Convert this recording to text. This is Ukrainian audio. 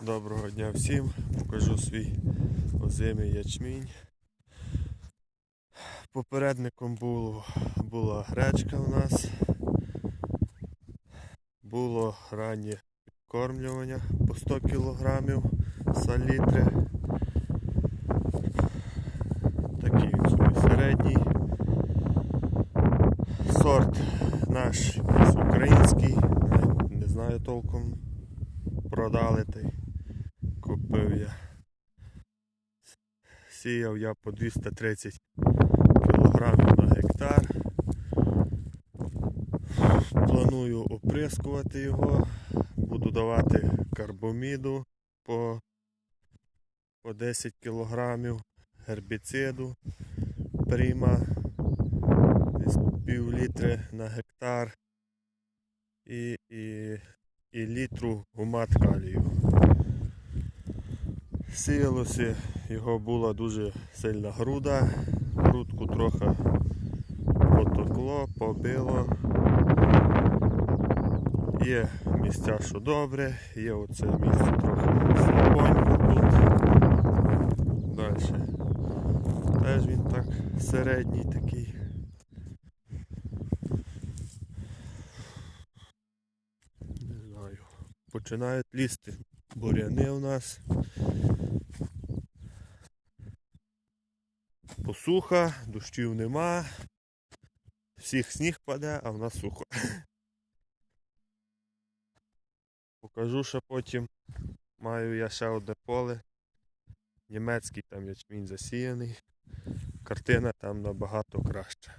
Доброго дня всім. Покажу свій озимий ячмінь. Попередником було, була гречка у нас. Було раннє підкормлювання по 100 кг салітри. Такий він середній. Сорт наш український, не знаю толком продали той. Купив я. Сіяв я по 230 кілограмів на гектар. Планую оприскувати його. Буду давати карбоміду по, по 10 кілограмів гербіциду прийма десь пів літри на гектар і, і, і літру гумат калію. Сіялося, його була дуже сильна груда, грудку трохи потокло, побило. Є місця, що добре, є оце місце трохи слабонько тут. Далі. Теж він так середній такий. Не знаю. Починають лізти буряни у нас. Посуха, дощів нема. Всіх сніг паде, а в нас сухо. Покажу ще потім. Маю я ще одне поле. Німецький там ячмінь засіяний. Картина там набагато краща.